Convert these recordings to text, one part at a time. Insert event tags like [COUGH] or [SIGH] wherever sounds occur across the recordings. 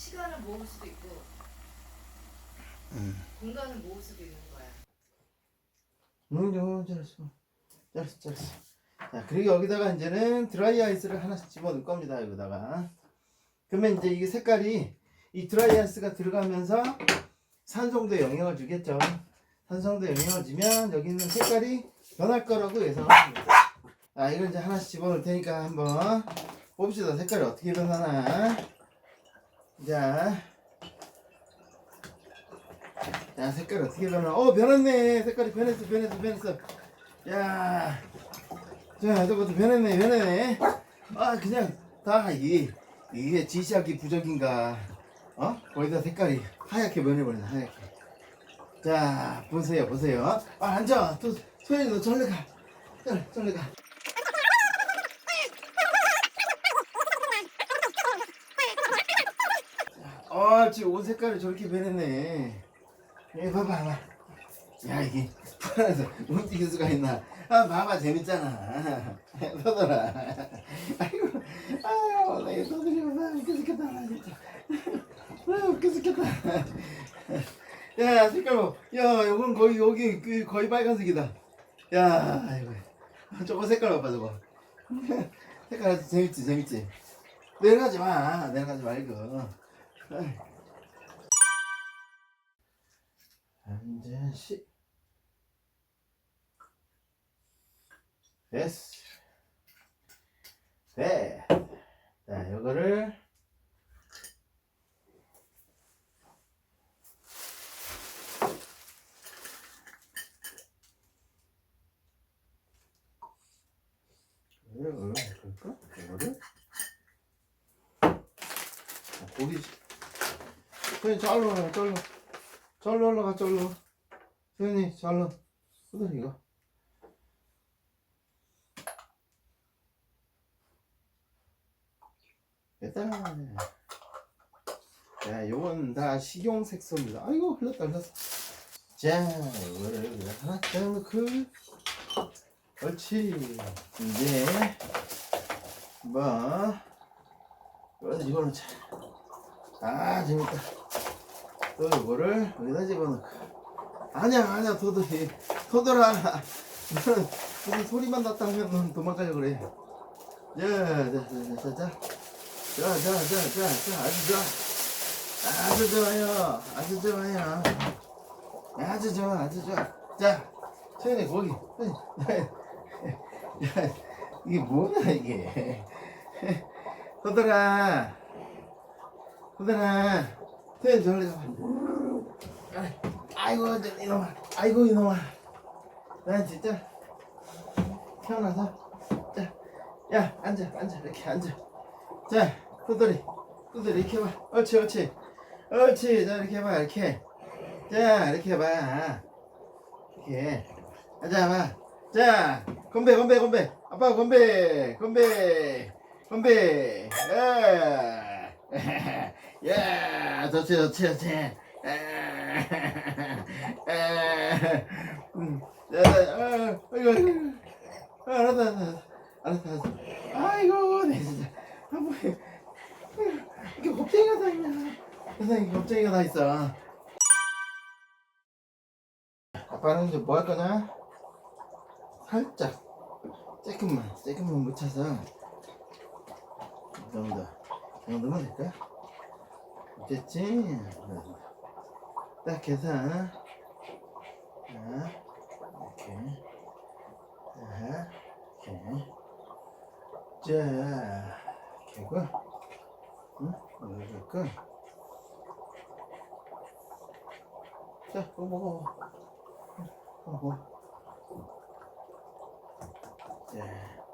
시간을 모을 수도 있고 음. 공간을 모을 수도 있는 거야. 응, 응, 잘했어. 잘했어, 잘했어. 자, 그리고 여기다가 이제는 드라이 아이스를 하나씩 집어넣을 겁니다. 여기다가. 그러면 이제 이게 색깔이 이 드라이 아이스가 들어가면서 산성도에 영향을 주겠죠. 산성도에 영향을 주면 여기 있는 색깔이 변할 거라고 예상합니다. 아, 이걸 이제 하나씩 집어넣을 테니까 한번 봅시다. 색깔이 어떻게 변하나. 자. 야 색깔 어떻게 변하? 어 변했네. 색깔이 변했어 변했어 변했어. 야, 자 저것도 변했네 변했네. 아 그냥 다 이 이게 지시하기 부적인가? 어? 거기다 색깔이 하얗게 변해버리네 하얗게. 자 보세요 보세요. 아 앉아. 또 소연이 너 절로 가. 절로 절로 가 어, 지금 옷 색깔이 저렇게 변했네. 이 봐봐, 봐봐. 야, 이게 풀어서 움직일 수가 있나? 아, 봐봐, 재밌잖아. [LAUGHS] 떠들아. 아이고, 아유, 나 이거 떠들이고, 나 웃겨 죽겠다, 나 진짜. 아, 웃겨 죽겠다. 야, 색깔 봐. 야, 요건 거의, 여기, 그, 거의 빨간색이다. 야, 아이고. 저거 색깔 봐봐, 저거. [LAUGHS] 색깔 아주 재밌지, 재밌지. 내려가지 마, 내려가지 말고. 한시. 됐어 네. 네. 자 요거를 그럴까? 이거를. 고기. 손이 쩔러 쩔러 쩔러 올라가 쩔러 잘로 후들 이거. 됐다 자 요건 다 식용 색소입니다. 아이고 흘렀다 흘렀어 자 이거를 하나 딱 넣고 옳지. 이제 뭐 이거는 이거는 참아 재밌다. 또 이거를 여기다 집어넣고 아니야 아니야 도돌이 도돌아 너는 무슨 소리만 났다 하면 넌 도망가려 그래. 자자자자자자자자자 아주 좋아. 아주 좋아요. 아주 좋아요. 아주 좋아 아주 좋아. 자 소연이 거기. 야 [LAUGHS] 이게 뭐냐 이게? 도돌아 도돌아 소연이 저리 가봐 아이고 저 이놈아. 아이고 이놈아. 난 진짜 태어나서. 자, 야 앉아 앉아. 이렇게 앉아. 자 두드리 두드리 이렇게 해봐. 옳지 옳지. 옳지. 자 이렇게 해봐 이렇게. 자 이렇게 해봐. 이렇게. 앉아봐 자 건배 건배 건배. 아빠 건배 건배 건배. 야, [LAUGHS] 야 좋지 좋지 좋지 알았다, 알았다, 알았다. 아이고, 내 진짜, 아, 뭐, 이게 겁쟁이가 다 있냐? 세상에 겁쟁이가 다 있어. 아빠는 이제 뭐 할 거냐? 살짝, 조금만, 조금만 묻혀서, 이 정도, 이 정도면 될까? 됐지? 딱 계산. 자, 이렇게. 자, 이렇게. 자, 이렇게 하고. 응? 이렇게. 자, 먹어. 어, 먹어. 자.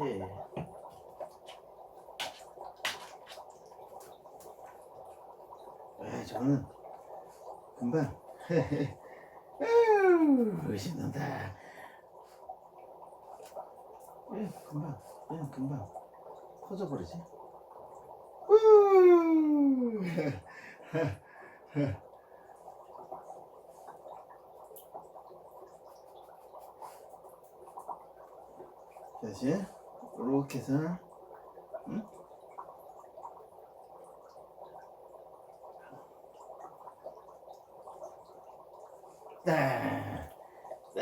해야지. 에 저는 금방 으유 신난다. 예, 금방 예, 금방 커져버리지. 으유 다시. 이렇게 해서 응? 딱, 딱.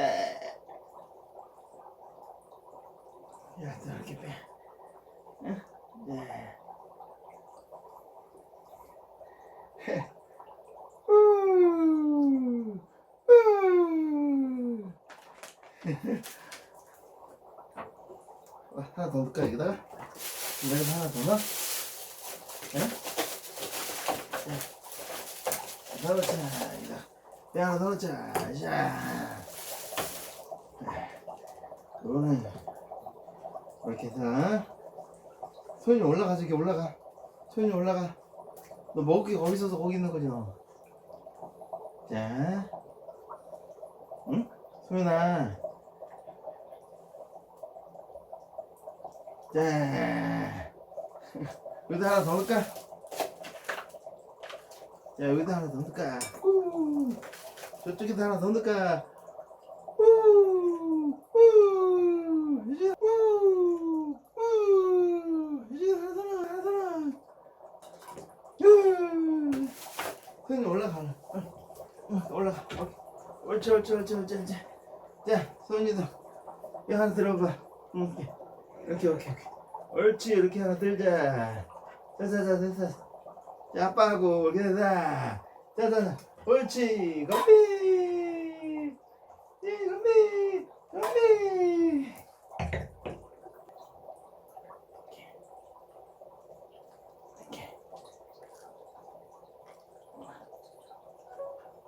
야, 또 이렇게 빼. 응? 네. [LAUGHS] 하나 더 넣을까 여기다가? 여기다 하나 더 넣어? 응? 자, 넣자 여기다 야 하나 더 넣자. 자 이거는 이렇게 해서. 소연이 올라가 저기 올라가. 소연이 올라가. 너 먹을 게 거기 있어서 거기 있는 거지 너 자, 응? 소연아 자, 여기다 하나 더 넣을까? 자, 여기다 하나 더 넣을까? 우, 저쪽에다 하나 더 넣을까? 우, 우, 이제, 우, 우, 이제 하나 더 넣어, 하나 더 넣어. 우, 소연이 올라가, 어, 어, 올라가. 어, 옳지, 옳지, 옳지, 옳지, 옳지. 자, 소연이도 이 하나 들어봐. 응, 이렇게, 이렇게. 옳지, 이렇게 하나 들자. 자자자, 됐어. 자, 아빠하고 이렇게 되자. 자자자, 옳지, 건비. 예, 건비. 이렇게.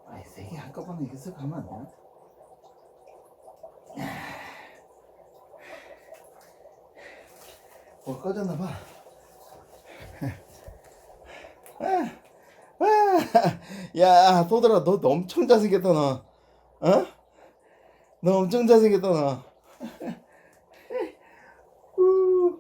아이, 세개 한꺼번에 이렇게 쓱 하면 안 되나? 뭘 꺼졌나 봐. 야, 소들아, 너 엄청 잘생겼다, 너. 어? 너 엄청 잘생겼다, 너. 우.